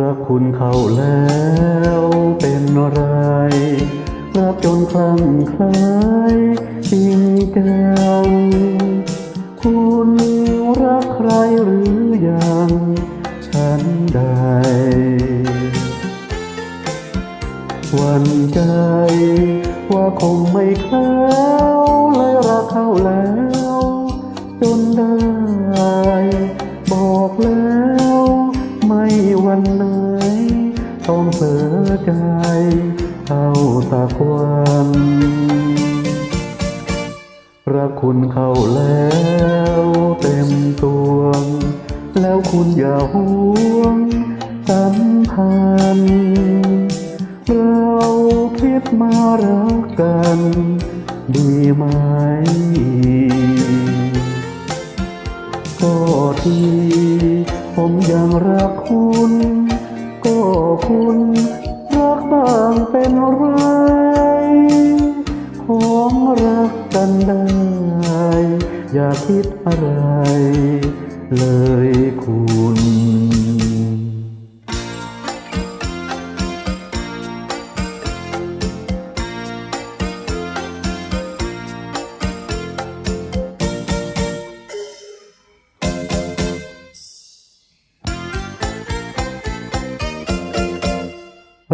รักคุณเขาแล้วเป็นไร รักจนคลั่งคล้ายจริงจังคุณรักใครหรือยัง ฉันใด วันใจว่าคงไม่แคล้วเลยรักเขาแล้ว จนได้บอกแล้ว วันไหนต้องเสียใจเอาตากวันรักคุณเข้าแล้วเต็มตัวแล้วคุณอย่าห่วงสัมพันธ์เราคิดมารักกันดีไหมก็ที่ ผมยังรักคุณ ก็คุณรักบ้างเป็นไรของรักกันได้ อย่าคิดอะไร เลยคุณ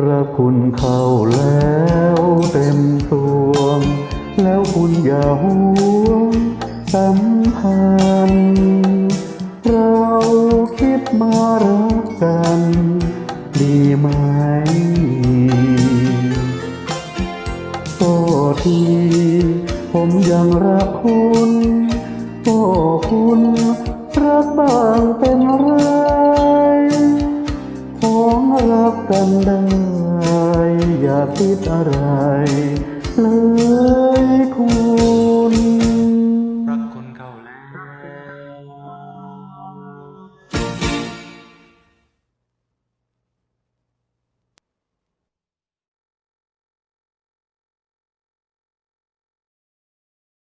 รักคุณเข้าแล้วเต็มตัวแล้วคุณอย่าห่วงสัมพันธ์เราคิดมารักกัน ดีไหมก็ทีผมยังรักคุณก็คุณรักบ้างเป็นไรของรักกันได้ พิดอะไร เลยคุณ